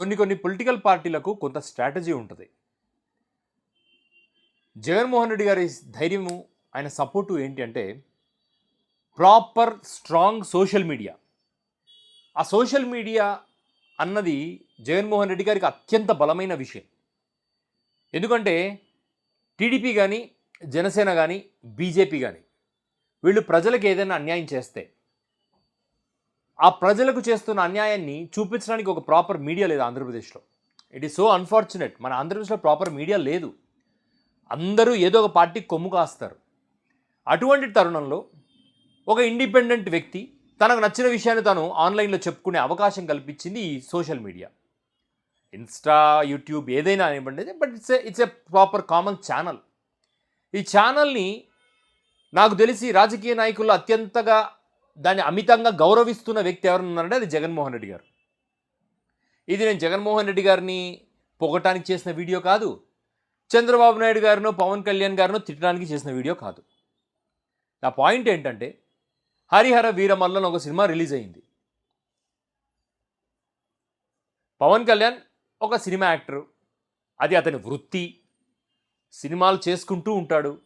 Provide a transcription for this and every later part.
కొన్ని కొన్ని పొలిటికల్ పార్టీలకు కొంత స్ట్రాటజీ ఉంటుంది. జగన్మోహన్ రెడ్డి గారి ధైర్యము ఆయన సపోర్టు ఏంటి అంటే ప్రాపర్ స్ట్రాంగ్ సోషల్ మీడియా. ఆ సోషల్ మీడియా అన్నది జగన్మోహన్ రెడ్డి గారికి అత్యంత బలమైన విషయం. ఎందుకంటే టీడీపీ కానీ జనసేన కానీ బీజేపీ కానీ వీళ్ళు ప్రజలకు ఏదైనా అన్యాయం చేస్తే ఆ ప్రజలకు చేస్తున్న అన్యాయాన్ని చూపించడానికి ఒక ప్రాపర్ మీడియా లేదు ఆంధ్రప్రదేశ్లో. ఇట్ ఈస్ సో అన్ఫార్చునేట్ మన ఆంధ్రప్రదేశ్లో ప్రాపర్ మీడియా లేదు. అందరూ ఏదో ఒక పార్టీ కొమ్ము కాస్తారు. అటువంటి తరుణంలో ఒక ఇండిపెండెంట్ వ్యక్తి తనకు నచ్చిన విషయాన్ని తను ఆన్లైన్లో చెప్పుకునే అవకాశం కల్పించింది ఈ సోషల్ మీడియా ఇన్స్టా యూట్యూబ్ ఏదైనా అనివ్వండి but it's it's a proper common channel ఈ ఛానల్ని నాకు తెలిసి రాజకీయ నాయకుల్లో అత్యంతగా దాన్ని అమితంగా గౌరవిస్తున్న వ్యక్తి ఎవరున్నారంటే అది జగన్మోహన్ రెడ్డి గారు. ఇది నేను జగన్మోహన్ రెడ్డి గారిని పొగటానికి చేసిన వీడియో కాదు చంద్రబాబు నాయుడు గారినో పవన్ కళ్యాణ్ గారినో తిట్టడానికి చేసిన వీడియో కాదు. నా పాయింట్ ఏంటంటే హరిహర వీరమల్లని ఒక సినిమా రిలీజ్ అయింది. పవన్ కళ్యాణ్ ఒక సినిమా యాక్టర్. అది అతని వృత్తి. సినిమాలు చేసుకుంటూ ఉంటాడు.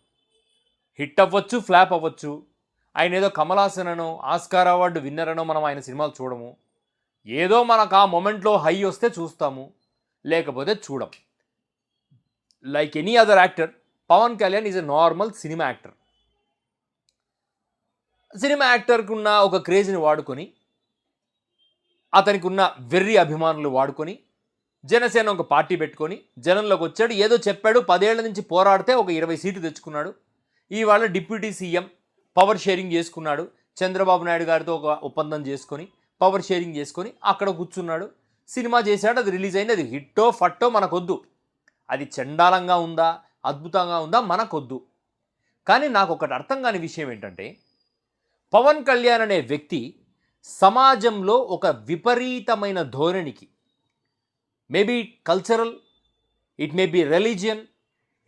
హిట్ అవ్వచ్చు ఫ్లాప్ అవ్వచ్చు. ఆయన ఏదో కమలాసనను ఆస్కార్ అవార్డు విన్నరనో మనం ఆయన సినిమాలు చూడము. ఏదో మనకు ఆ మొమెంట్లో హై వస్తే చూస్తాము. లేకపోతే చూడం. Like any other actor Pawan Kalyan is a normal cinema actor cinema యాక్టర్కి ఉన్న ఒక క్రేజ్ని వాడుకొని అతనికి ఉన్న వెర్రి అభిమానులు వాడుకొని జనసేన ఒక పార్టీ పెట్టుకొని జనంలోకి వచ్చాడు. ఏదో చెప్పాడు. పదేళ్ళ నుంచి పోరాడితే ఒక ఇరవై సీట్లు తెచ్చుకున్నాడు. ఇవాళ డిప్యూటీ సీఎం పవర్ షేరింగ్ చేసుకున్నాడు. చంద్రబాబు నాయుడు గారితో ఒక ఒప్పందం చేసుకొని పవర్ షేరింగ్ చేసుకొని అక్కడ కూర్చున్నాడు. సినిమా చేశాడు అది రిలీజ్ అయింది. అది హిట్టో ఫట్టో మనకొద్దు. అది చండాలంగా ఉందా అద్భుతంగా ఉందా మనకొద్దు. కానీ నాకు ఒకటి అర్థం కాని విషయం ఏంటంటే పవన్ కళ్యాణ్ అనే వ్యక్తి సమాజంలో ఒక విపరీతమైన ధోరణికి maybe cultural it may be religion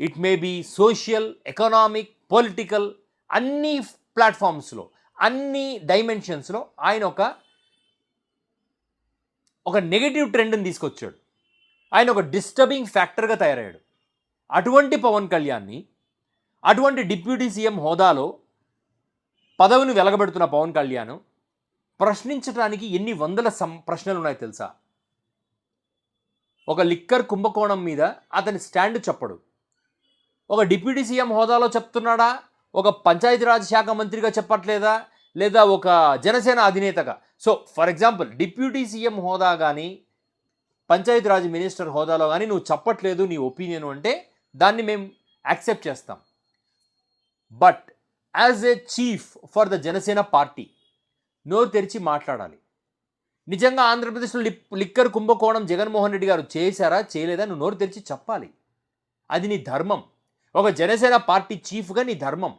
it may be social economic political అన్ని ప్లాట్ఫామ్స్లో అన్ని డైమెన్షన్స్లో ఆయన ఒక ఒక నెగిటివ్ ట్రెండ్ని తీసుకొచ్చాడు. ఆయన ఒక డిస్టర్బింగ్ ఫ్యాక్టర్గా తయారయ్యాడు. అటువంటి పవన్ కళ్యాణ్ని అటువంటి డిప్యూటీ సీఎం హోదాలో పదవిని వెలగబెడుతున్న పవన్ కళ్యాణ్ ప్రశ్నించడానికి ఎన్ని వందల సం ప్రశ్నలు ఉన్నాయో తెలుసా? ఒక లిక్కర్ కుంభకోణం మీద అతని స్టాండ్ చెప్పడు. ఒక డిప్యూటీ సీఎం హోదాలో చెప్తున్నాడా? ఒక పంచాయతీరాజ్ శాఖ మంత్రిగా చెప్పట్లేదా? లేదా ఒక Janasena అధినేతగా? So for example deputy CM హోదా కానీ పంచాయతీరాజ్ మినిస్టర్ హోదాలో కానీ నువ్వు చెప్పట్లేదు నీ ఒపీనియన్ అంటే దాన్ని మేము యాక్సెప్ట్ చేస్తాం. But as a chief for the Janasena party నోరు తెరిచి మాట్లాడాలి. నిజంగా ఆంధ్రప్రదేశ్లో లిప్ లిక్కర్ కుంభకోణం జగన్మోహన్ రెడ్డి గారు చేశారా చేయలేదా నువ్వు నోరు తెరిచి చెప్పాలి. అది నీ ధర్మం. ఒక జనసేన పార్టీ చీఫ్గా నీ ధర్మం.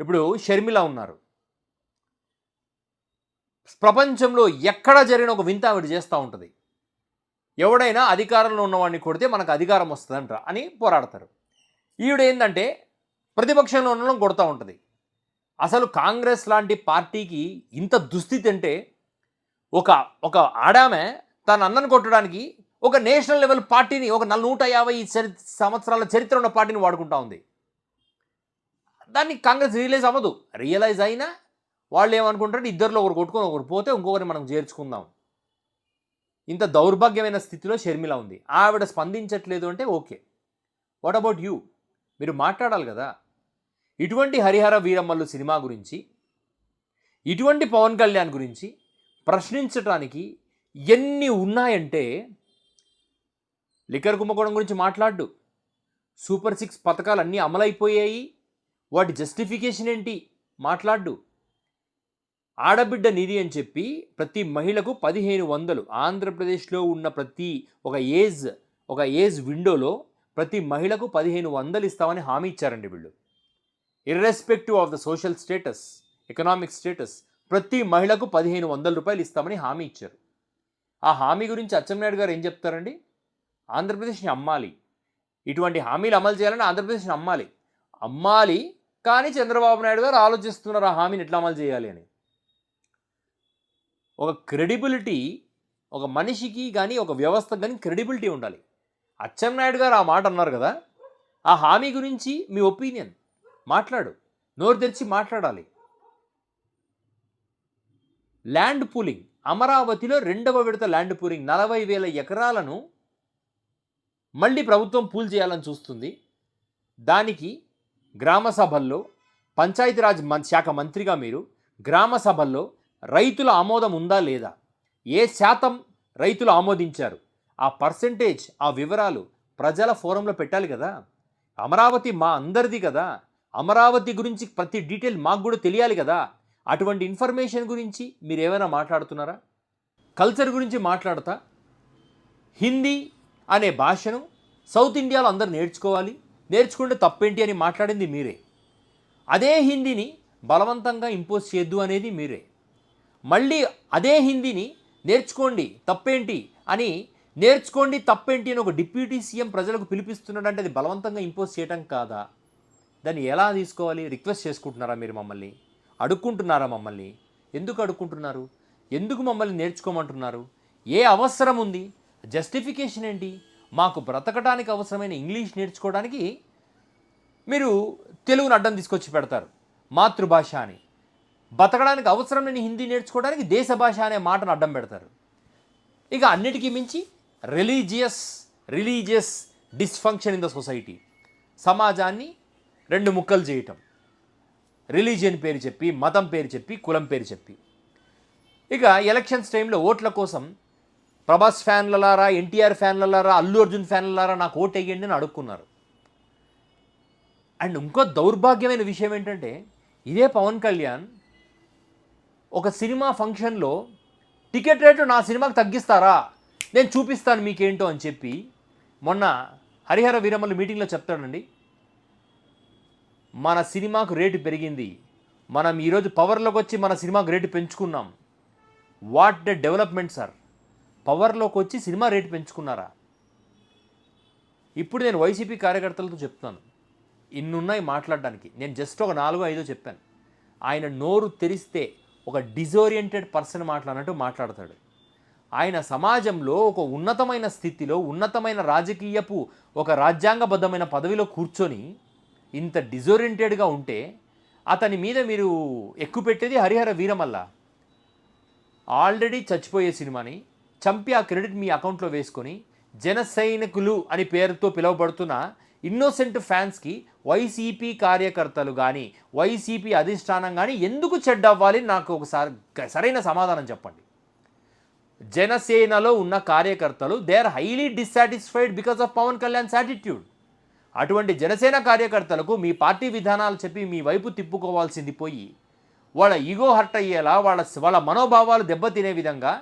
ఇప్పుడు షర్మిల ఉన్నారు. ప్రపంచంలో ఎక్కడ జరిగిన ఒక వింత ఆవిడ చేస్తూ ఉంటుంది. ఎవడైనా అధికారంలో ఉన్నవాడిని కొడితే మనకు అధికారం వస్తుందంట అని పోరాడతారు. ఈవిడ ఏంటంటే ప్రతిపక్షంలో ఉండడం కొడతా ఉంటుంది. అసలు కాంగ్రెస్ లాంటి పార్టీకి ఇంత దుస్థితి అంటే ఒక ఒక ఆడామె తన అన్నను కొట్టడానికి ఒక నేషనల్ లెవెల్ పార్టీని ఒక నూట యాభై చరి సంవత్సరాల చరిత్ర ఉన్న పార్టీని వాడుకుంటా ఉంది. దాన్ని కాంగ్రెస్ రియలైజ్ అవ్వదు. రియలైజ్ అయినా వాళ్ళు ఏమనుకుంటారు ఇద్దరిలో ఒకరు కొట్టుకొని ఒకరు పోతే ఇంకొకరిని మనం చేర్చుకుందాం. ఇంత దౌర్భాగ్యమైన స్థితిలో షర్మిల ఉంది. ఆవిడ స్పందించట్లేదు అంటే ఓకే. వాట్ అబౌట్ యూ మీరు మాట్లాడాలి కదా. ఇటువంటి హరిహర వీరమ్మలు సినిమా గురించి ఇటువంటి పవన్ కళ్యాణ్ గురించి ప్రశ్నించటానికి ఎన్ని ఉన్నాయంటే లిక్కర్ కుంభకోణం గురించి మాట్లాడు. సూపర్ సిక్స్ పథకాలు అన్నీ అమలైపోయాయి. వాటి జస్టిఫికేషన్ ఏంటి? మాట్లాడు. ఆడబిడ్డ నిధి అని చెప్పి ప్రతి మహిళకు పదిహేను వందలు. ఆంధ్రప్రదేశ్లో ఉన్న ప్రతి ఒక ఏజ్ ఒక ఏజ్ విండోలో ప్రతి మహిళకు పదిహేను వందలు ఇస్తామని హామీ ఇచ్చారండి వీళ్ళు. Irrespective of the social status economic status ప్రతి మహిళకు పదిహేను వందల రూపాయలు ఇస్తామని హామీ ఇచ్చారు. ఆ హామీ గురించి అచ్చెన్నాయుడు గారు ఏం చెప్తారండి? ఆంధ్రప్రదేశ్ని అమ్మాలి. ఇటువంటి హామీలు అమలు చేయాలని ఆంధ్రప్రదేశ్ని అమ్మాలి. అమ్మాలి కానీ చంద్రబాబు నాయుడు గారు ఆలోచిస్తున్నారు ఆ హామీని ఎట్లా అమలు చేయాలి అని. ఒక క్రెడిబిలిటీ ఒక మనిషికి కానీ ఒక వ్యవస్థ కానీ క్రెడిబిలిటీ ఉండాలి. అచ్చెన్నాయుడు గారు ఆ మాట అన్నారు కదా ఆ హామీ గురించి మీ ఒపీనియన్ మాట్లాడు నోరు తెరిచి మాట్లాడాలి. ల్యాండ్ పూలింగ్ అమరావతిలో రెండవ విడత ల్యాండ్ పూలింగ్ నలభై వేల ఎకరాలను మళ్ళీ ప్రభుత్వం పూల్ చేయాలని చూస్తుంది. దానికి గ్రామ సభల్లో పంచాయతీరాజ్ శాఖ మంత్రిగా మీరు గ్రామ సభల్లో రైతుల ఆమోదం ఉందా లేదా? ఏ శాతం రైతులు ఆమోదించారు? ఆ పర్సంటేజ్ ఆ వివరాలు ప్రజల ఫోరంలో పెట్టాలి కదా. అమరావతి మా అందరిది కదా. అమరావతి గురించి ప్రతి డీటెయిల్ మాకు కూడా తెలియాలి కదా. అటువంటి ఇన్ఫర్మేషన్ గురించి మీరు ఏమైనా మాట్లాడుతున్నారా? కల్చర్ గురించి మాట్లాడతా? హిందీ అనే భాషను సౌత్ ఇండియాలో అందరు నేర్చుకోవాలి. నేర్చుకుంటే తప్పేంటి అని మాట్లాడింది మీరే. అదే హిందీని బలవంతంగా ఇంపోజ్ చేయొద్దు అనేది మీరే. మళ్ళీ అదే హిందీని నేర్చుకోండి తప్పేంటి అని నేర్చుకోండి తప్పేంటి అని ఒక డిప్యూటీ సీఎం ప్రజలకు పిలిపిస్తున్నాడంటే అది బలవంతంగా ఇంపోజ్ చేయటం కాదా? దాన్ని ఎలా తీసుకోవాలి? రిక్వెస్ట్ చేసుకుంటున్నారా మీరు మమ్మల్ని? అడుక్కుంటున్నారా మమ్మల్ని? ఎందుకు అడుక్కుంటున్నారు? ఎందుకు మమ్మల్ని నేర్చుకోమంటున్నారు? ఏ అవసరం ఉంది? జస్టిఫికేషన్ ఏంటి? మాకు బ్రతకడానికి అవసరమైన ఇంగ్లీష్ నేర్చుకోవడానికి మీరు తెలుగును అడ్డం తీసుకొచ్చి పెడతారు. మాతృభాష అని. బతకడానికి అవసరం లేని హిందీ నేర్చుకోవడానికి దేశ భాష అనే మాటను అడ్డం పెడతారు. ఇక అన్నిటికీ మించి religious religious dysfunction in the society. సమాజాన్ని రెండు ముక్కలు చేయటం. రిలీజియన్ పేరు చెప్పి మతం పేరు చెప్పి కులం పేరు చెప్పి. ఇక ఎలక్షన్స్ టైంలో ఓట్ల కోసం ప్రభాస్ ఫ్యాన్లలారా ఎన్టీఆర్ ఫ్యాన్లలారా అల్లు అర్జున్ ఫ్యాన్లలారా నాకు ఓట్ వేయండి అని అడుక్కున్నారు. అండ్ ఇంకో దౌర్భాగ్యమైన విషయం ఏంటంటే ఇదే పవన్ కళ్యాణ్ ఒక సినిమా ఫంక్షన్లో టికెట్ రేటు నా సినిమాకి తగ్గిస్తారా? నేను చూపిస్తాను మీకేంటో అని చెప్పి మొన్న హరిహర వీరమ్మలు మీటింగ్లో చెప్తాడండి. మన సినిమాకు రేటు పెరిగింది. మనం ఈరోజు పవర్లోకి వచ్చి మన సినిమాకు rate పెంచుకున్నాం. What the development sir? పవర్లోకి వచ్చి సినిమా రేటు పెంచుకున్నారా? ఇప్పుడు నేను వైసీపీ కార్యకర్తలతో చెప్తున్నాను. ఇన్నున్నాయి మాట్లాడడానికి. నేను జస్ట్ ఒక నాలుగో ఐదో చెప్పాను. ఆయన నోరు తెరిస్తే ఒక డిజోరియంటెడ్ పర్సన్ మాట్లాడినట్టు మాట్లాడతాడు. ఆయన సమాజంలో ఒక ఉన్నతమైన స్థితిలో ఉన్నతమైన రాజకీయపు ఒక రాజ్యాంగబద్ధమైన పదవిలో కూర్చొని ఇంత డిజోరియంటెడ్గా ఉంటే అతని మీద మీరు ఎక్కువ పెట్టేది హరిహర వీరమల్ల. ఆల్రెడీ చచ్చిపోయే సినిమాని చంపి ఆ క్రెడిట్ మీ అకౌంట్లో వేసుకొని జన సైనికులు అని పేరుతో పిలువబడుతున్న ఇన్నోసెంట్ ఫ్యాన్స్కి వైసీపీ కార్యకర్తలు కానీ వైసీపీ అధిష్టానం కానీ ఎందుకు చెడ్డవ్వాలి? నాకు ఒకసారి సరైన సమాధానం చెప్పండి. జనసేనలో ఉన్న కార్యకర్తలు they are highly dissatisfied because of Pawan Kalyan's attitude అటువంటి జనసేన కార్యకర్తలకు మీ పార్టీ విధానాలు చెప్పి మీ వైపు తిప్పుకోవాల్సింది పోయి వాళ్ళ ఈగో హర్ట్ అయ్యేలా వాళ్ళ వాళ్ళ మనోభావాలు దెబ్బతినే విధంగా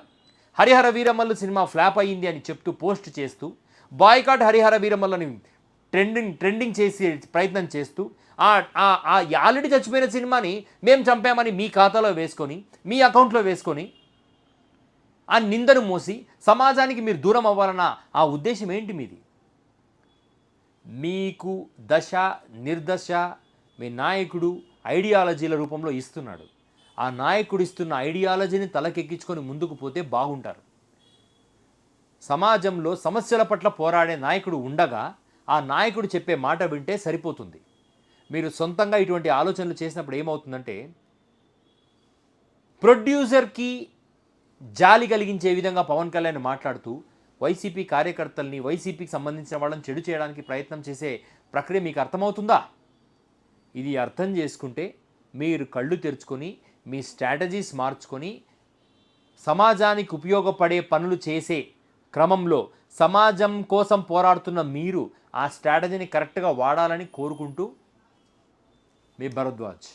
హరిహర వీరమల్లు సినిమా ఫ్లాప్ అయ్యింది అని చెప్తూ పోస్ట్ చేస్తూ బాయ్కాట్ హరిహర వీరమల్లని ట్రెండింగ్ ట్రెండింగ్ చేసే ప్రయత్నం చేస్తూ ఆ ఆల్రెడీ చచ్చిపోయిన సినిమాని మేము చంపామని మీ ఖాతాలో వేసుకొని మీ అకౌంట్లో వేసుకొని ఆ నిందను మోసి సమాజానికి మీరు దూరం అవ్వాలన్న ఆ ఉద్దేశం ఏంటి మీది? మీకు దశ నిర్దశ మీ నాయకుడు ఐడియాలజీల రూపంలో ఇస్తున్నాడు. ఆ నాయకుడు ఇస్తున్న ఐడియాలజీని తలకెక్కించుకొని ముందుకు పోతే బాగుంటారు. సమాజంలో సమస్యల పట్ల పోరాడే నాయకుడు ఉండగా ఆ నాయకుడు చెప్పే మాట వింటే సరిపోతుంది. మీరు సొంతంగా ఇటువంటి ఆలోచనలు చేసినప్పుడు ఏమవుతుందంటే ప్రొడ్యూసర్కి జాలి కలిగించే విధంగా పవన్ కళ్యాణ్ మాట్లాడుతూ వైసీపీ కార్యకర్తల్ని వైసీపీకి సంబంధించిన వాళ్ళని చెడు చేయడానికి ప్రయత్నం చేసే ప్రక్రియ మీకు అర్థమవుతుందా? ఇది అర్థం చేసుకుంటే మీరు కళ్ళు తెరుచుకొని మీ స్ట్రాటజీస్ మార్చుకొని సమాజానికి ఉపయోగపడే పనులు చేసే క్రమంలో సమాజం కోసం పోరాడుతున్న మీరు ఆ స్ట్రాటజీని కరెక్ట్గా వాడాలని కోరుకుంటూ మీ భరద్వాజ్.